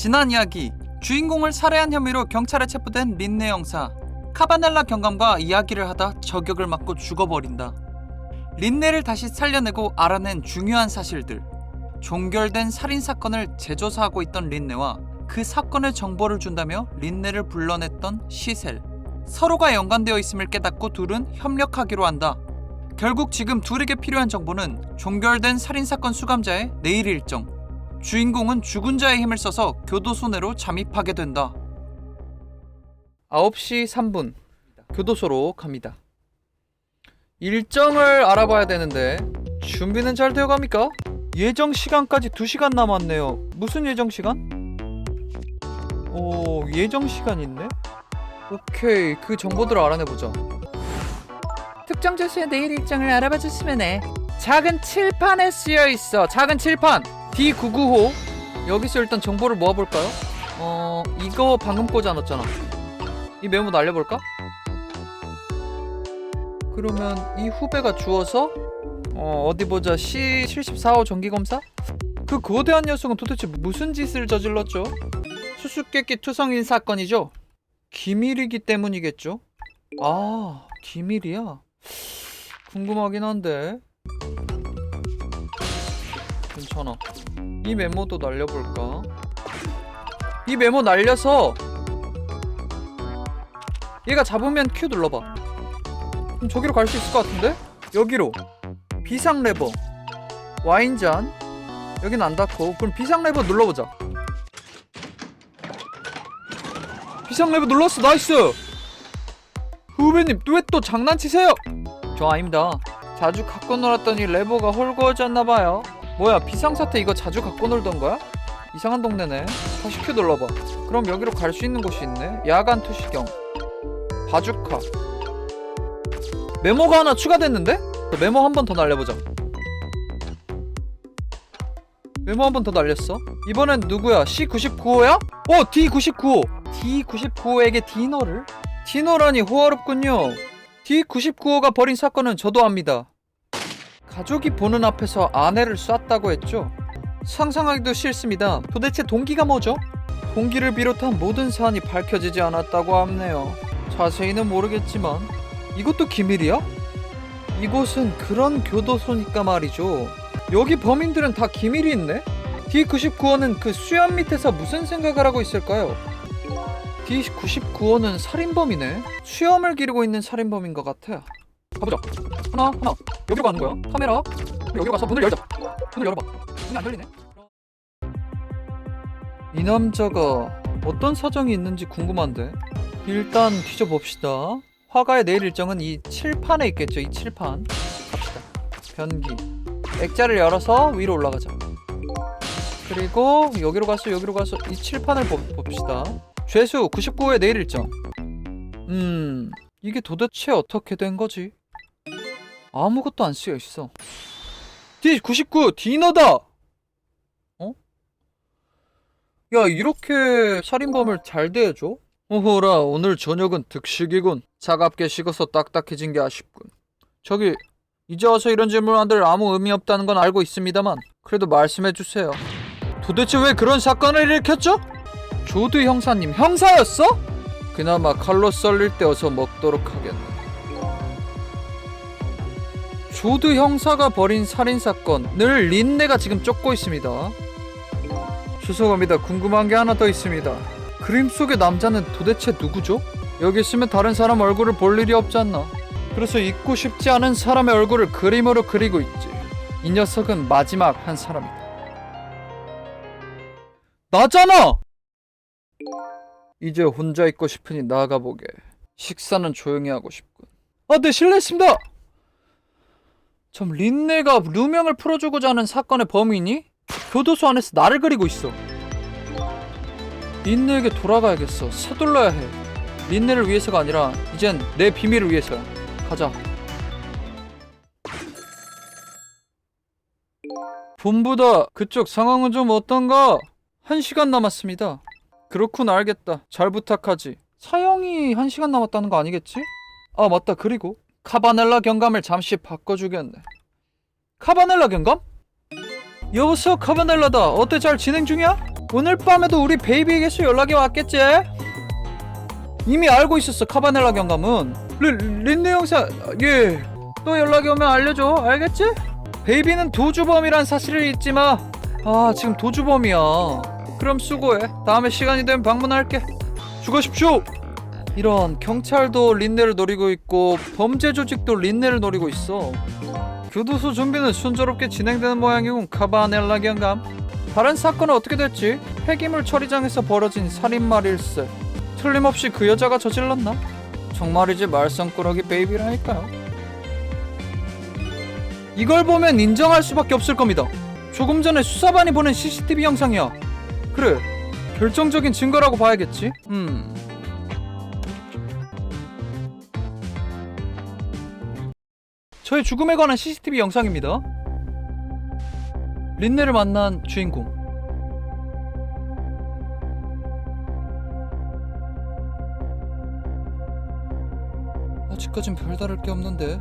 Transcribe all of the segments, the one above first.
지난 이야기 주인공을 살해한 혐의로 경찰에 체포된 린네 형사 카바넬라 경감과 이야기를 하다 저격을 맞고 죽어버린다. 린네를 다시 살려내고 알아낸 중요한 사실들 종결된 살인 사건을 재조사하고 있던 린네와 그 사건의 정보를 준다며 린네를 불러냈던 시셀 서로가 연관되어 있음을 깨닫고 둘은 협력하기로 한다. 결국 지금 둘에게 필요한 정보는 종결된 살인 사건 수감자의 내일 일정. 주인공은 죽은 자의 힘을 써서 교도소 내로 잠입하게 된다. 9시 3분. 교도소로 갑니다. 일정을 알아봐야 되는데 준비는 잘 되어 갑니까? 예정 시간까지 2시간 남았네요. 무슨 예정 시간? 오, 예정 시간 있네? 오케이, 그 정보들을 알아내 보자. 특정 조수의 내일 일정을 알아봐 주시면 해. 작은 칠판에 쓰여 있어. 작은 칠판. D995. 여기서 일단 정보를 모아 볼까요? 어, 이거 방금 꽂아놨잖아. 이 메모 날려볼까? 그러면 이 후배가 주어서 어, 어디 보자. C74호 정기검사? 그 거대한 녀석은 도대체 무슨 짓을 저질렀죠? 수수께끼 투성인 사건이죠? 기밀이기 때문이겠죠? 아, 기밀이야? 궁금하긴 한데. 괜찮아. 이 메모도 날려볼까? 이 메모 날려서 얘가 잡으면 Q 눌러봐. 그럼 저기로 갈 수 있을 것 같은데? 여기로. 비상 레버. 와인잔. 여긴 안 닿고. 그럼 비상 레버 눌러보자. 비상 레버 눌렀어. 나이스. 후배님 왜 또 장난치세요? 저 아닙니다. 자주 갖고 놀았더니 레버가 헐거워졌나봐요. 뭐야 비상사태 이거 자주 갖고 놀던 거야? 이상한 동네네. 다시 큐 눌러봐. 그럼 여기로 갈 수 있는 곳이 있네. 야간 투시경. 바주카. 메모가 하나 추가됐는데? 메모 한 번 더 날려보자. 메모 한 번 더 날렸어. 이번엔 누구야? C99호야? 어, D99호. D99호에게 디너를? 디너라니 호화롭군요. D99호가 벌인 사건은 저도 압니다. 가족이 보는 앞에서 아내를 쐈다고 했죠? 상상하기도 싫습니다. 도대체 동기가 뭐죠? 동기를 비롯한 모든 사안이 밝혀지지 않았다고 하네요. 자세히는 모르겠지만 이것도 기밀이야? 이곳은 그런 교도소니까 말이죠. 여기 범인들은 다 기밀이 있네? D99호는 그 수염 밑에서 무슨 생각을 하고 있을까요? D99호는 살인범이네. 수염을 기르고 있는 살인범인 것 같아. 가보자. 하나, 하나. 여기로 가는 거야. 카메라. 여기로 가서 문을 열자. 문을 열어봐. 문이 안 열리네. 이 남자가 어떤 사정이 있는지 궁금한데. 일단 뒤져봅시다. 화가의 내일 일정은 이 칠판에 있겠죠. 이 칠판. 갑시다. 변기. 액자를 열어서 위로 올라가자. 그리고 여기로 가서 여기로 가서 이 칠판을 보, 봅시다. 죄수 99의 내일 일정. 음, 이게 도대체 어떻게 된 거지? 아무것도 안 쓰여 있어. D99 디너다. 어? 야, 이렇게 살인범을 잘 대해줘? 오호라, 오늘 저녁은 득식이군. 차갑게 식어서 딱딱해진 게 아쉽군. 저기, 이제 와서 이런 질문한들 아무 의미 없다는 건 알고 있습니다만, 그래도 말씀해 주세요. 도대체 왜 그런 사건을 일으켰죠? 조드 형사님 형사였어? 그나마 칼로 썰릴 때 어서 먹도록 하겠네. 조드 형사가 벌인 살인 사건을 린네가 지금 쫓고 있습니다. 죄송합니다. 궁금한 게 하나 더 있습니다. 그림 속의 남자는 도대체 누구죠? 여기 있으면 다른 사람 얼굴을 볼 일이 없지 않나? 그래서 잊고 싶지 않은 사람의 얼굴을 그림으로 그리고 있지. 이 녀석은 마지막 한 사람이다. 나잖아! 이제 혼자 있고 싶으니 나가 보게. 식사는 조용히 하고 싶군. 아, 네 실례했습니다. 참 린네가 누명을 풀어주고자 하는 사건의 범인이 교도소 안에서 나를 그리고 있어. 린네에게 돌아가야겠어. 서둘러야 해. 린네를 위해서가 아니라 이젠 내 비밀을 위해서야. 가자. 본부다. 그쪽 상황은 좀 어떤가? 한 시간 남았습니다. 그렇군 알겠다. 잘 부탁하지. 사형이 한 시간 남았다는 거 아니겠지? 아 맞다 그리고 카바넬라 경감을 잠시 바꿔주겠네. 카바넬라 경감? 여보세요 카바넬라다. 어때 잘 진행 중이야? 오늘 밤에도 우리 베이비에게서 연락이 왔겠지? 이미 알고 있었어 카바넬라 경감은 리, 린네 형사 예또 연락이 오면 알려줘 알겠지? 베이비는 도주범이란 사실을 잊지 마. 아 지금 도주범이야. 그럼 수고해. 다음에 시간이 되면 방문할게. 수고하십시오. 이런 경찰도 린네를 노리고 있고 범죄 조직도 린네를 노리고 있어. 교도소 준비는 순조롭게 진행되는 모양이군 카바넬라 경감. 다른 사건은 어떻게 됐지? 폐기물 처리장에서 벌어진 살인마일세. 틀림없이 그 여자가 저질렀나? 정말이지 말썽꾸러기 베이비라니까요. 이걸 보면 인정할 수밖에 없을 겁니다. 조금 전에 수사반이 보낸 CCTV 영상이야. 그래, 결정적인 증거라고 봐야겠지. 음. 저의 죽음에 관한 CCTV 영상입니다. 린네를 만난 주인공. 아직까진 별다를 게 없는데.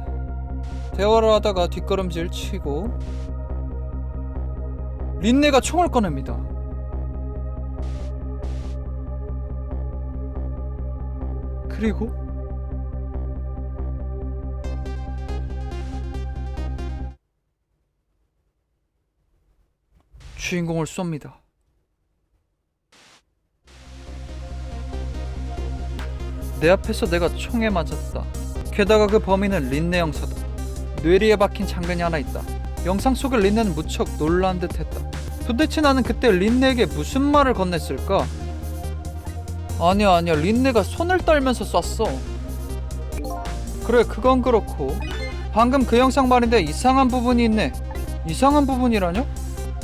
대화를 하다가 뒷걸음질 치고 린네가 총을 꺼냅니다. 그리고 주인공을 쏩니다. 내 앞에서 내가 총에 맞았다. 게다가 그 범인은 린네 형사다. 뇌리에 박힌 장면이 하나 있다. 영상 속의 린네는 무척 놀란 듯했다. 도대체 나는 그때 린네에게 무슨 말을 건넸을까? 아니야 아니야 린네가 손을 떨면서 쐈어. 그래 그건 그렇고 방금 그 영상 말인데 이상한 부분이 있네. 이상한 부분이라뇨?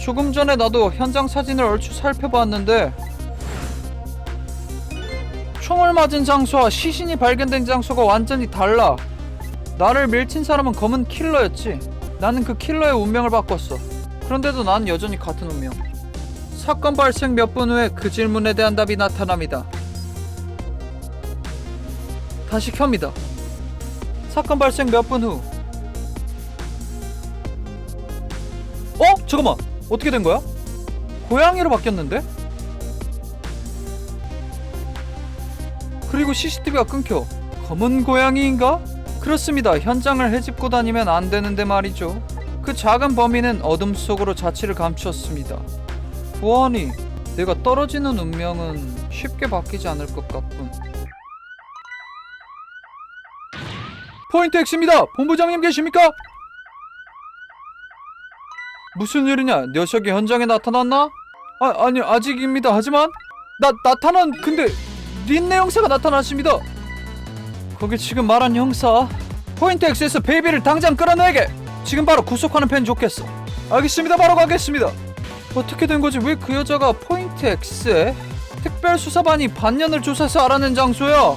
조금 전에 나도 현장 사진을 얼추 살펴봤는데 총을 맞은 장소와 시신이 발견된 장소가 완전히 달라. 나를 밀친 사람은 검은 킬러였지. 나는 그 킬러의 운명을 바꿨어. 그런데도 난 여전히 같은 운명. 사건 발생 몇 분 후에 그 질문에 대한 답이 나타납니다. 다시 켭니다. 사건 발생 몇 분 후. 어? 잠깐만. 어떻게 된 거야? 고양이로 바뀌었는데? 그리고 CCTV가 끊겨. 검은 고양이인가? 그렇습니다. 현장을 헤집고 다니면 안 되는데 말이죠. 그 작은 범인은 어둠 속으로 자취를 감추었습니다. 보아하니 내가 떨어지는 운명은 쉽게 바뀌지 않을 것 같군. 포인트 X입니다. 본부장님 계십니까? 무슨 일이냐? 녀석이 현장에 나타났나? 아, 아니 아직입니다. 하지만 나 나타난 근데 린네 형사가 나타났습니다. 거기 지금 말한 형사 포인트 X에서 베이비를 당장 끌어내게 지금 바로 구속하는 편 좋겠어 알겠습니다 바로 가겠습니다 어떻게 된 거지 왜 그 여자가 포인트 X에 특별 수사반이 반년을 조사해서 알아낸 장소야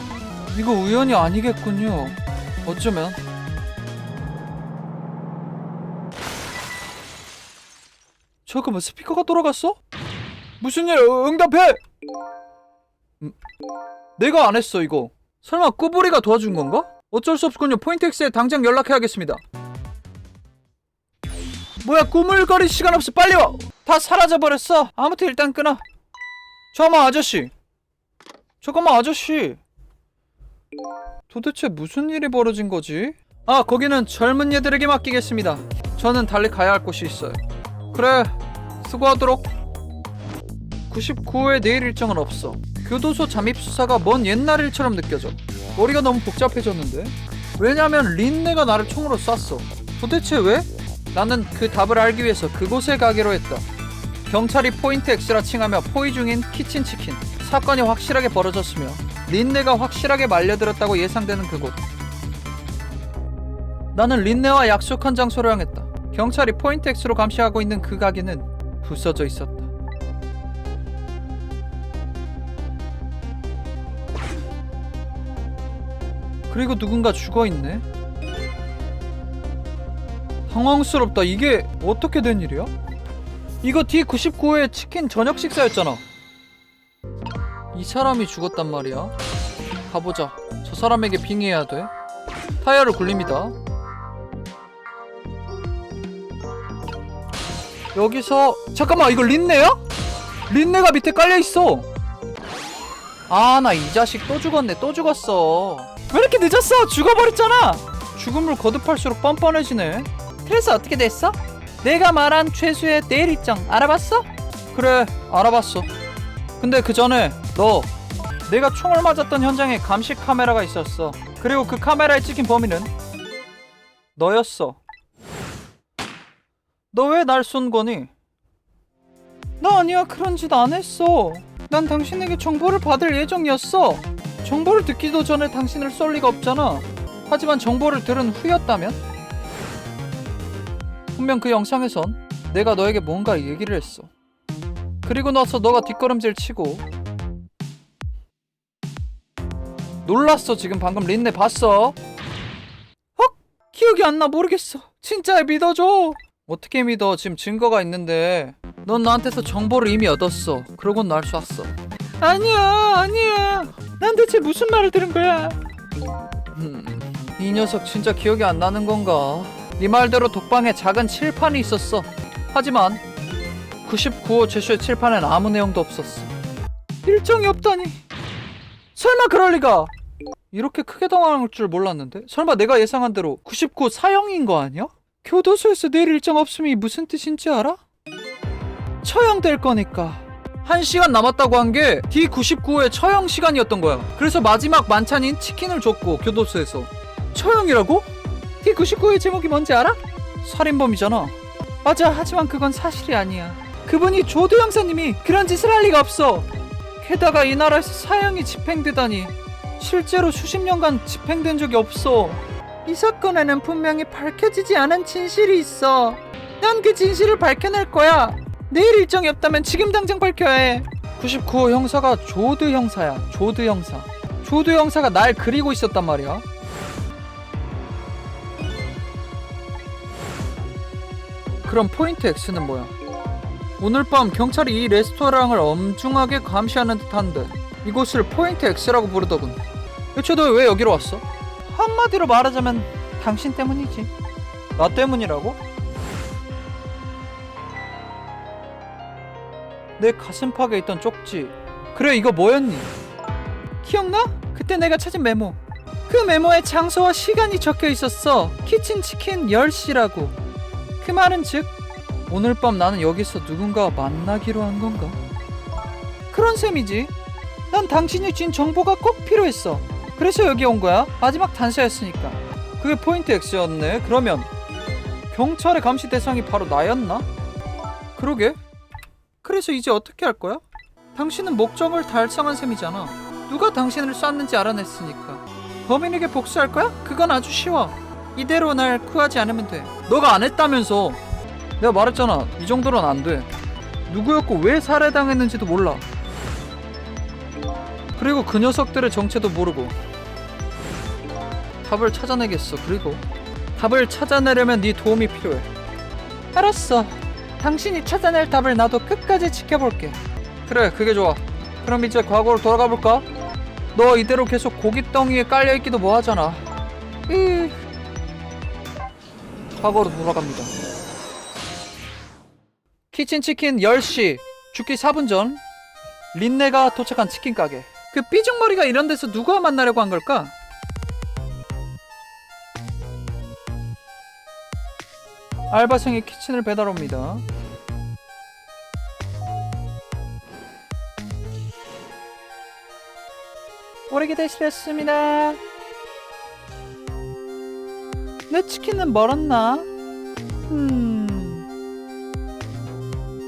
이거 우연이 아니겠군요 어쩌면 잠깐만 스피커가 돌아갔어? 무슨 일 응답해 음, 내가 안 했어 이거 설마 꾸부리가 도와준 건가? 어쩔 수 없군요. 포인트엑스에 당장 연락해야겠습니다. 뭐야 꾸물거릴 시간 없어 빨리 와. 다 사라져버렸어. 아무튼 일단 끊어. 잠깐만 아저씨. 잠깐만 아저씨. 도대체 무슨 일이 벌어진 거지? 아 거기는 젊은 얘들에게 맡기겠습니다. 저는 달리 가야 할 곳이 있어요. 그래 수고하도록. 99호의 내일 일정은 없어. 교도소 잠입 수사가 먼 옛날 일처럼 느껴져. 머리가 너무 복잡해졌는데? 왜냐면 린네가 나를 총으로 쐈어. 도대체 왜? 나는 그 답을 알기 위해서 그곳에 가기로 했다. 경찰이 포인트 X라 칭하며 포위 중인 키친 치킨. 사건이 확실하게 벌어졌으며 린네가 확실하게 말려들었다고 예상되는 그곳. 나는 린네와 약속한 장소로 향했다. 경찰이 포인트 X로 감시하고 있는 그 가게는 부서져 있었다. 그리고 누군가 죽어 있네. 당황스럽다. 이게 어떻게 된 일이야? 이거 D99의 치킨 저녁 식사였잖아. 이 사람이 죽었단 말이야. 가보자. 저 사람에게 빙의해야 돼. 타이어를 굴립니다. 여기서 잠깐만 이거 린네야? 린네가 밑에 깔려있어. 아 나 이 자식 또 죽었네 또 죽었어. 왜 이렇게 늦었어? 죽어버렸잖아. 죽음을 거듭할수록 뻔뻔해지네. 그래서 어떻게 됐어? 내가 말한 최수의 내일 일정 알아봤어? 그래 알아봤어. 근데 그 전에 너 내가 총을 맞았던 현장에 감시 카메라가 있었어. 그리고 그 카메라에 찍힌 범인은 너였어 너 왜 날 쏜 거니? 나 아니야 그런 짓 안 했어. 난 당신에게 정보를 받을 예정이었어. 정보를 듣기도 전에 당신을 쏠 리가 없잖아. 하지만 정보를 들은 후였다면? 분명 그 영상에선 내가 너에게 뭔가 얘기를 했어. 그리고 나서 너가 뒷걸음질 치고 놀랐어 지금 방금 린네 봤어? 헉 기억이 안 나 모르겠어. 진짜 믿어줘 어떻게 믿어 지금 증거가 있는데? 넌 나한테서 정보를 이미 얻었어. 그러곤 날 쐈어. 아니야 아니야. 난 대체 무슨 말을 들은 거야? 음, 이 녀석 진짜 기억이 안 나는 건가? 네 말대로 독방에 작은 칠판이 있었어. 하지만 99호 제쇼의 칠판엔 아무 내용도 없었어. 일정이 없다니. 설마 그럴 리가? 이렇게 크게 당황할 줄 몰랐는데? 설마 내가 예상한 대로 99 사형인 거 아니야? 교도소에서 내일 일정 없음이 무슨 뜻인지 알아? 처형될 거니까. 한 시간 남았다고 한 게 D99의 처형 시간이었던 거야. 그래서 마지막 만찬인 치킨을 줬고 교도소에서. 처형이라고? D99의 제목이 뭔지 알아? 살인범이잖아. 맞아 하지만 그건 사실이 아니야. 그분이 조도 형사님이 그런 짓을 할 리가 없어. 게다가 이 나라에서 사형이 집행되다니. 실제로 수십 년간 집행된 적이 없어 이 사건에는 분명히 밝혀지지 않은 진실이 있어 난 그 진실을 밝혀낼 거야 내일 일정이 없다면 지금 당장 밝혀야 해 99호 형사가 조드 형사야 조드 형사 조드 형사가 날 그리고 있었단 말이야 그럼 포인트 X는 뭐야? 오늘 밤 경찰이 이 레스토랑을 엄중하게 감시하는 듯한데 이곳을 포인트 X라고 부르더군. 대체 너왜 여기로 왔어? 한마디로 말하자면 당신 때문이지. 나 때문이라고? 내 가슴팍에 있던 쪽지. 그래 이거 뭐였니? 기억나? 그때 내가 찾은 메모. 그 메모에 장소와 시간이 적혀 있었어. 키친 치킨 10시라고. 그 말은 즉 오늘 밤 나는 여기서 누군가와 만나기로 한 건가? 그런 셈이지. 난 당신이 준 정보가 꼭 필요했어. 그래서 여기 온 거야. 마지막 단서였으니까. 그게 포인트 X였네. 그러면 경찰의 감시 대상이 바로 나였나? 그러게. 그래서 이제 어떻게 할 거야? 당신은 목적을 달성한 셈이잖아. 누가 당신을 쐈는지 알아냈으니까. 범인에게 복수할 거야? 그건 아주 쉬워. 이대로 날 구하지 않으면 돼. 너가 안 했다면서. 내가 말했잖아. 이 정도는 안 돼. 누구였고 왜 살해당했는지도 몰라. 그리고 그 녀석들의 정체도 모르고. 답을 찾아내겠어. 그리고 답을 찾아내려면 네 도움이 필요해. 알았어. 당신이 찾아낼 답을 나도 끝까지 지켜볼게. 그래, 그게 좋아. 그럼 이제 과거로 돌아가 볼까? 너 이대로 계속 고깃덩이에 깔려 있기도 뭐하잖아. 이 과거로 돌아갑니다. 키친 치킨 10시 죽기 4분 전 린네가 도착한 치킨 가게 그 삐죽머리가 이런 데서 누가 만나려고 한 걸까? 알바생이 키친을 배달 옵니다 오래 기다리셨습니다 내 치킨은 멀었나? 음...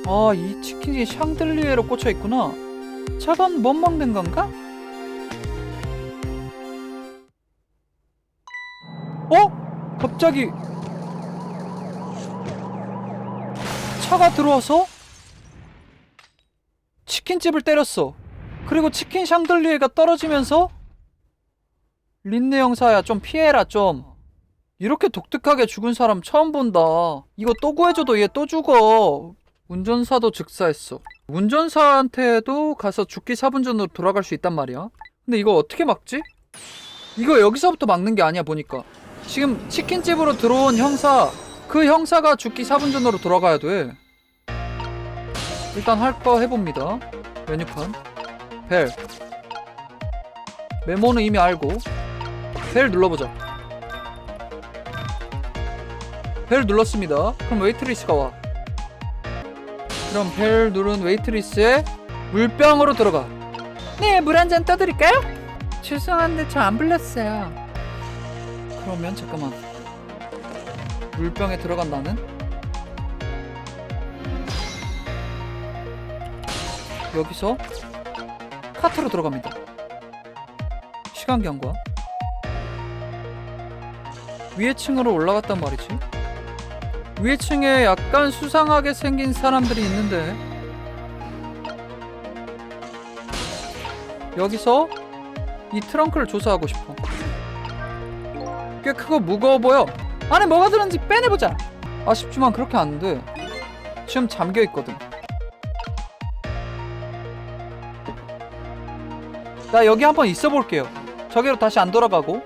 아, 이 치킨이 샹들리에로 꽂혀 있구나. 저건 못 먹는 건가? 어? 갑자기 차가 들어와서 치킨집을 때렸어. 그리고 치킨 샹들리에가 떨어지면서 린네 형사야 좀 피해라 좀. 이렇게 독특하게 죽은 사람 처음 본다. 이거 또 구해줘도 얘 또 죽어. 운전사도 즉사했어. 운전사한테도 가서 죽기 4분 전으로 돌아갈 수 있단 말이야. 근데 이거 어떻게 막지? 이거 여기서부터 막는 게 아니야 보니까. 지금 치킨집으로 들어온 형사, 그 형사가 죽기 4분 전으로 돌아가야 돼. 일단 할 거 해봅니다. 메뉴판. 벨. 메모는 이미 알고. 벨 눌러보자. 벨 눌렀습니다. 그럼 웨이트리스가 와. 그럼 벨 누른 웨이트리스에 물병으로 들어가. 네, 물 한 잔 떠드릴까요? 죄송한데 저 안 불렀어요. 그러면 잠깐만. 물병에 들어간 나는 여기서 카트로 들어갑니다. 시간 경과. 위에 층으로 올라갔단 말이지. 위에 층에 약간 수상하게 생긴 사람들이 있는데 여기서 이 트렁크를 조사하고 싶어. 꽤 크고 무거워 보여. 안에 뭐가 들었는지 빼내보자. 아쉽지만 그렇게 안 돼. 지금 잠겨 있거든. 나 여기 한번 있어 볼게요. 저기로 다시 안 돌아가고.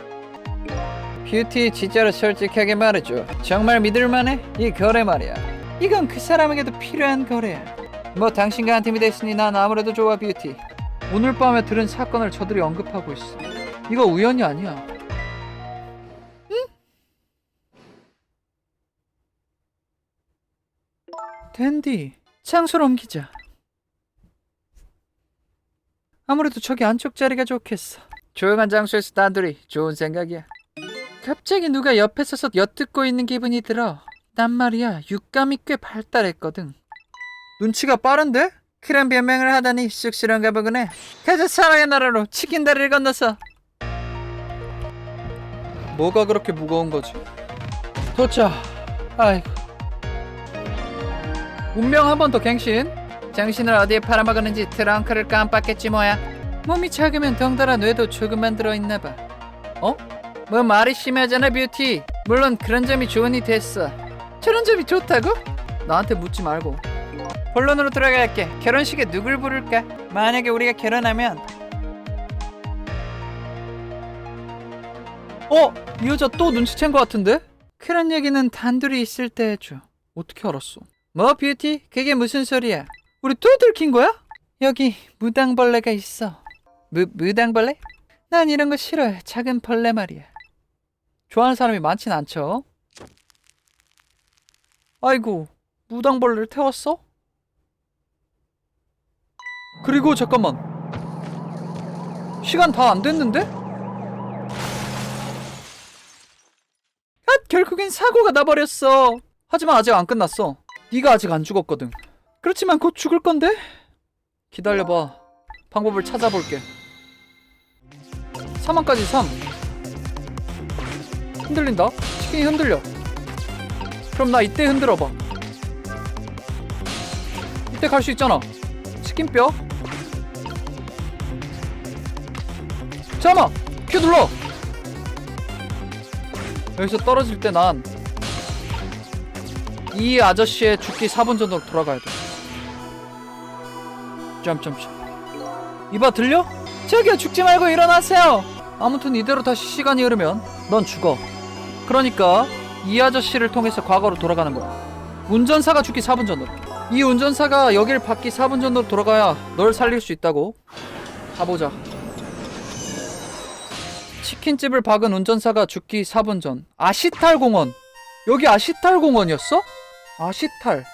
뷰티 진짜로 솔직하게 말해줘. 정말 믿을만해? 이 거래 말이야. 이건 그 사람에게도 필요한 거래야. 뭐 당신과 한 팀이 됐으니 난 아무래도 좋아 뷰티. 오늘 밤에 들은 사건을 저들이 언급하고 있어. 이거 우연이 아니야. 댄디, 장소를 옮기자. 아무래도 저기 안쪽 자리가 좋겠어. 조용한 장소에서 단둘이 좋은 생각이야. 갑자기 누가 옆에 서서 엿듣고 있는 기분이 들어. 난 말이야 육감이 꽤 발달했거든. 눈치가 빠른데? 그런 변명을 하다니 쑥스러운가 보구나. 가자 사랑의 나라로 치킨 다리를 건너서. 뭐가 그렇게 무거운 거지? 도착. 아이고. 운명 한 번 더 갱신. 정신을 어디에 팔아먹었는지 트렁크를 깜빡했지 뭐야. 몸이 작으면 덩달아 뇌도 조금만 들어있나 봐. 어? 뭐 말이 심하잖아 뷰티. 물론 그런 점이 좋으니 됐어. 저런 점이 좋다고? 나한테 묻지 말고. 본론으로 들어갈게. 결혼식에 누굴 부를까? 만약에 우리가 결혼하면 어? 이 여자 또 눈치챈 것 같은데? 그런 얘기는 단둘이 있을 때 해줘. 어떻게 알았어? 뭐 뷰티? 그게 무슨 소리야? 우리 또 들킨 거야? 여기 무당벌레가 있어. 무, 무당벌레? 난 이런 거 싫어해. 작은 벌레 말이야. 좋아하는 사람이 많진 않죠. 아이고, 무당벌레를 태웠어? 그리고 잠깐만. 시간 다 안 됐는데? 아, 결국엔 사고가 나버렸어. 하지만 아직 안 끝났어. 네가 아직 안 죽었거든. 그렇지만 곧 죽을 건데? 기다려봐. 방법을 찾아볼게. 3만까지 3. 흔들린다? 치킨이 흔들려. 그럼 나 이때 흔들어봐. 이때 갈 수 있잖아. 치킨뼈. 잠깐만! 큐 눌러! 여기서 떨어질 때 난 이 아저씨의 죽기 4분 전으로 돌아가야 돼. 점점점. 이봐 들려? 저기요 죽지 말고 일어나세요. 아무튼 이대로 다시 시간이 흐르면 넌 죽어. 그러니까 이 아저씨를 통해서 과거로 돌아가는 거야. 운전사가 죽기 4분 전으로. 이 운전사가 여길 받기 4분 전으로 돌아가야 널 살릴 수 있다고. 가보자. 치킨집을 박은 운전사가 죽기 4분 전. 아시탈 공원. 여기 아시탈 공원이었어? 아시탈.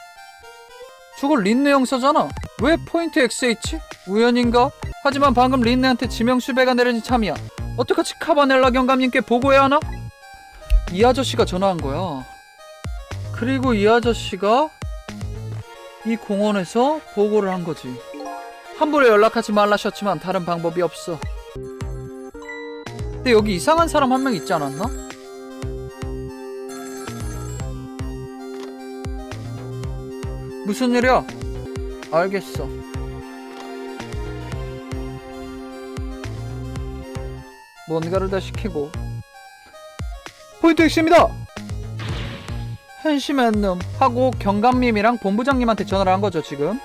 저거 린네 형사잖아. 왜 포인트 XH? 우연인가? 하지만 방금 린네한테 지명 수배가 내려진 참이야. 어떡하지 카바넬라 경감님께 보고해야 하나? 이 아저씨가 전화한 거야. 그리고 이 아저씨가 이 공원에서 보고를 한 거지. 함부로 연락하지 말라셨지만 다른 방법이 없어. 근데 여기 이상한 사람 한 명 있지 않았나? 무슨 일이야? 알겠어. 뭔가를 다 시키고 포인트 핵심이다! 한심한 놈 하고 경감님이랑 본부장님한테 전화를 한 거죠 지금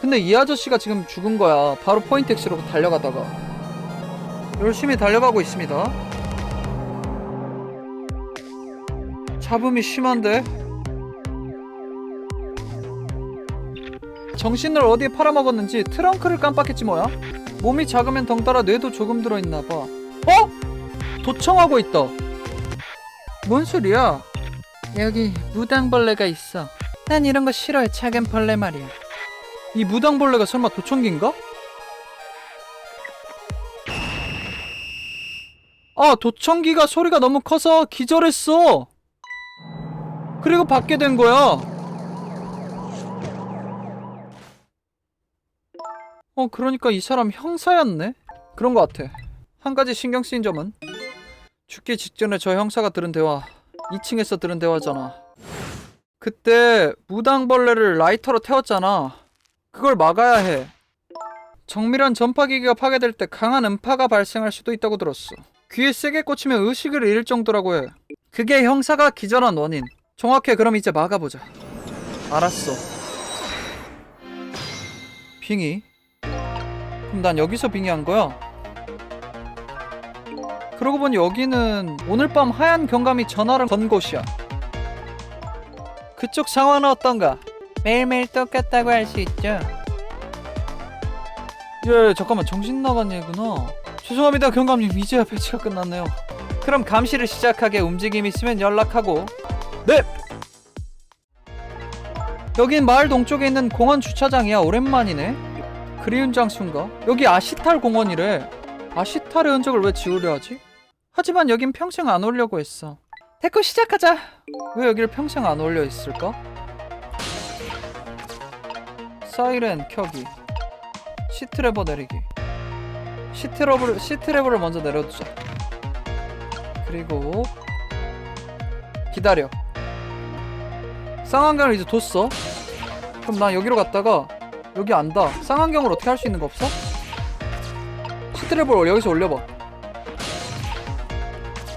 근데 이 아저씨가 지금 죽은 거야 바로 포인트 엑스로 달려가다가 열심히 달려가고 있습니다 잡음이 심한데 정신을 어디에 팔아먹었는지 트렁크를 깜빡했지 뭐야? 몸이 작으면 덩달아 뇌도 조금 들어있나 봐 어? 도청하고 있다 뭔 소리야? 여기 무당벌레가 있어 난 이런 거 싫어해 작은 벌레 말이야 이 무당벌레가 설마 도청기인가? 아 도청기가 소리가 너무 커서 기절했어 그리고 받게 된 거야 어 그러니까 이 사람 형사였네? 그런 거 같아. 한 가지 신경 쓰인 점은 죽기 직전에 저 형사가 들은 대화 2층에서 들은 대화잖아. 그때 무당벌레를 라이터로 태웠잖아. 그걸 막아야 해. 정밀한 전파기기가 파괴될 때 강한 음파가 발생할 수도 있다고 들었어. 귀에 세게 꽂히면 의식을 잃을 정도라고 해. 그게 형사가 기절한 원인. 정확해. 그럼 이제 막아보자. 알았어. 빙의 그럼 난 여기서 빙의한 거야. 그러고 보니 여기는 오늘 밤 하얀 경감이 전화를 건 곳이야. 그쪽 상황은 어떤가? 매일매일 똑같다고 할 수 있죠. 예 잠깐만 정신 나간 얘구나. 죄송합니다 경감님. 이제야 배치가 끝났네요. 그럼 감시를 시작하게 움직임 있으면 연락하고. 네! 여긴 마을 동쪽에 있는 공원 주차장이야. 오랜만이네 그리운 장수인가? 여기 아시탈 공원이래. 아시탈의 흔적을 왜 지우려 하지? 하지만 여긴 평생 안 오려고 했어. 됐고 시작하자! 왜 여길 평생 안 올려 있을까? 사이렌 켜기. 시트레버 내리기. 시트러브를 시트레버를 먼저 내려두자. 그리고 기다려. 쌍안경을 이제 뒀어. 그럼 나 여기로 갔다가 여기 안다 쌍안경을 어떻게 할 수 있는 거 없어? 시트레버를 여기서 올려봐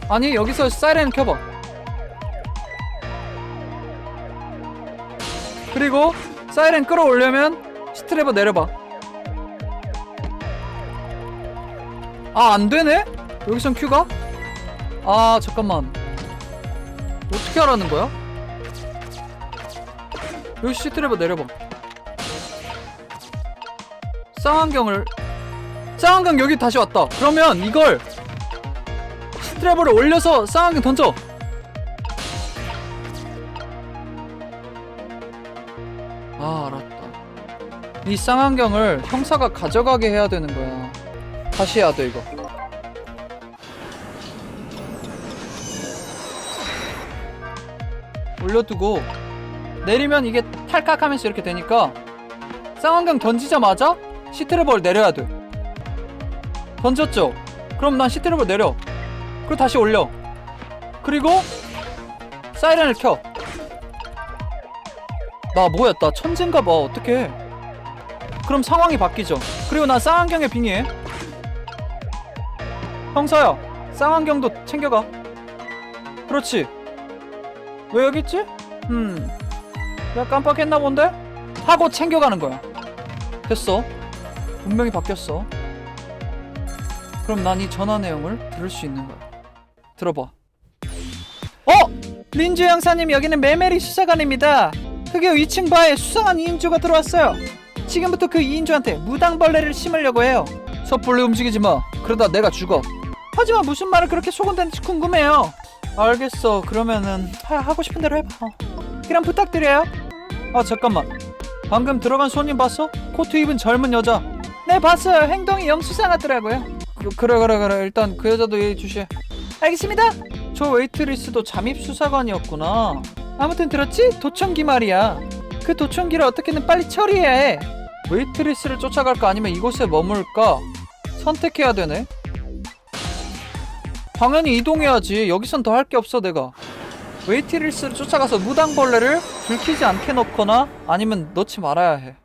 아니 여기서 사이렌 켜봐 그리고 사이렌 끌어올려면 스트레버 내려봐 아 안되네? 여기선 큐가? 아 잠깐만 어떻게 하라는 거야? 여기 스트레버 내려봐 쌍안경을 쌍안경 여기 다시 왔다. 그러면 이걸 스트레버를 올려서 쌍안경 던져. 아 알았다. 이 쌍안경을 형사가 가져가게 해야 되는 거야. 다시 해야 돼 이거. 올려두고 내리면 이게 탈칵하면서 이렇게 되니까 쌍안경 던지자마자 시트레버를 내려야 돼. 던졌죠? 그럼 난 시트레버 내려. 그리고 다시 올려. 그리고 사이렌을 켜. 나 뭐야 나 천재인가 봐. 어떡해. 그럼 상황이 바뀌죠. 그리고 난 쌍안경에 빙의해. 형사야 쌍안경도 챙겨가. 그렇지. 왜 여기 있지? 음. 내가 깜빡했나 본데? 하고 챙겨가는 거야. 됐어 분명히 바뀌었어 그럼 난 이 전화 내용을 들을 수 있는 거야 들어봐 어! 민주 형사님 여기는 메메리 수사관입니다 흑여 2층 바에 수상한 2인조가 들어왔어요. 지금부터 그 2인조한테 무당벌레를 심으려고 해요. 섣불리 움직이지 마. 그러다 내가 죽어. 하지만 무슨 말을 그렇게 속은다는지 궁금해요. 알겠어. 그러면은 하, 하고 싶은 대로 해봐. 그럼 부탁드려요. 아 잠깐만. 방금 들어간 손님 봤어? 코트 입은 젊은 여자. 네 봤어요. 행동이 영 수상하더라고요. 그, 그래 그래 그래. 일단 그 여자도 예의 주시해. 알겠습니다. 저 웨이트리스도 잠입 수사관이었구나. 아무튼 들었지? 도청기 말이야. 그 도청기를 어떻게든 빨리 처리해야 해. 웨이트리스를 쫓아갈까 아니면 이곳에 머물까? 선택해야 되네. 당연히 이동해야지. 여기선 더 할 게 없어 내가. 웨이트리스를 쫓아가서 무당벌레를 들키지 않게 넣거나 아니면 넣지 말아야 해.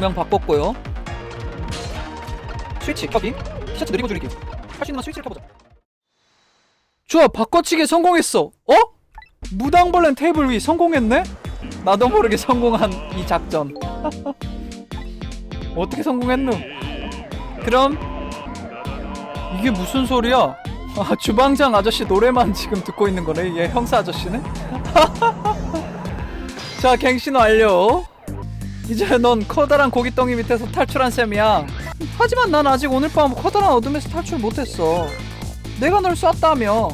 운명 바꿨고요. 스위치 켜기. 티셔츠 느리고 줄이기. 할 수 있는 건 스위치를 켜보자. 좋아 바꿔치기 성공했어 어? 무당벌레 테이블 위 성공했네? 나도 모르게 성공한 이 작전 어떻게 성공했누? 그럼 이게 무슨 소리야? 아 주방장 아저씨 노래만 지금 듣고 있는 거네 얘 형사 아저씨는? 자 갱신 완료 이제 넌 커다란 고깃덩이 밑에서 탈출한 셈이야. 하지만 난 아직 오늘 밤 커다란 어둠에서 탈출 못했어. 내가 널 쐈다며.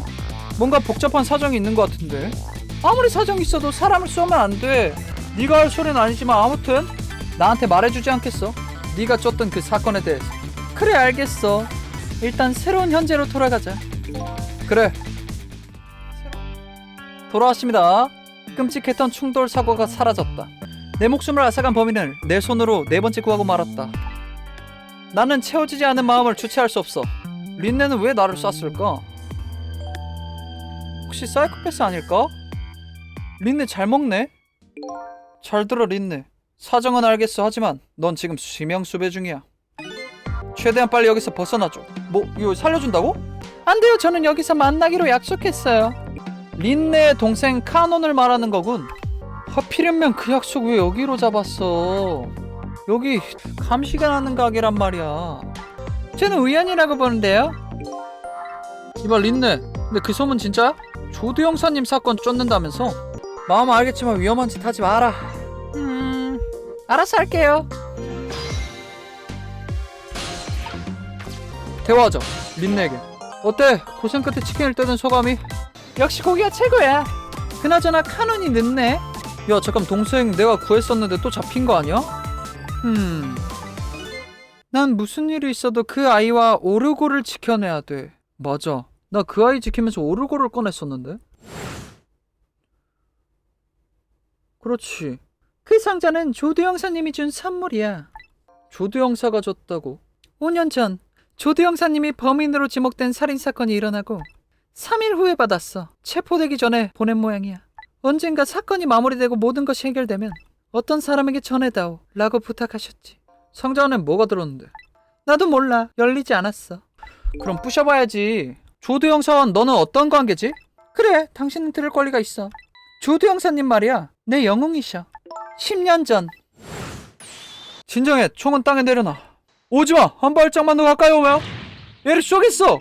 뭔가 복잡한 사정이 있는 것 같은데. 아무리 사정이 있어도 사람을 쏘면 안 돼. 네가 할 소리는 아니지만 아무튼 나한테 말해주지 않겠어? 네가 쫓던 그 사건에 대해서. 그래 알겠어. 일단 새로운 현재로 돌아가자. 그래. 돌아왔습니다. 끔찍했던 충돌 사고가 사라졌다 내 목숨을 앗아간 범인을 내 손으로 네 번째 구하고 말았다. 나는 채워지지 않은 마음을 주체할 수 없어. 린네는 왜 나를 쐈을까? 혹시 사이코패스 아닐까? 린네 잘 먹네? 잘 들어 린네. 사정은 알겠어. 하지만 넌 지금 지명수배 중이야. 최대한 빨리 여기서 벗어나줘. 뭐 이거 살려준다고? 안 돼요. 저는 여기서 만나기로 약속했어요. 린네의 동생 카논을 말하는 거군 하필이면 그 약속 왜 여기로 잡았어? 여기 감시가 나는 가게란 말이야. 저는 우연이라고 보는데요? 이봐 린네. 근데 그 소문 진짜야? 조두 형사님 사건 쫓는다면서? 마음 알겠지만 위험한 짓 하지 마라. 음... 알아서 할게요. 대화하자 린네에게. 어때? 고생 끝에 치킨을 뜯은 소감이? 역시 고기가 최고야. 그나저나 카논이 늦네 야 잠깐 동생 내가 구했었는데 또 잡힌 거 아니야? 음... 난 무슨 일이 있어도 그 아이와 오르고를 지켜내야 돼. 맞아. 나 그 아이 지키면서 오르고를 꺼냈었는데? 그렇지. 그 상자는 조두 형사님이 준 선물이야. 조두 형사가 줬다고. 5년 전 조두 형사님이 범인으로 지목된 살인 사건이 일어나고 3일 후에 받았어. 체포되기 전에 보낸 모양이야 언젠가 사건이 마무리되고 모든 것이 해결되면 어떤 사람에게 전해다오 라고 부탁하셨지. 상자 안에 뭐가 들었는데? 나도 몰라. 열리지 않았어. 그럼 부셔봐야지. 조두 형사와 너는 어떤 관계지? 그래 당신은 들을 권리가 있어. 조두 형사님 말이야. 내 영웅이셔. 10년 전. 진정해. 총은 땅에 내려놔. 오지마! 한 발짝만 더 가까이 오면 얘를 쏘겠어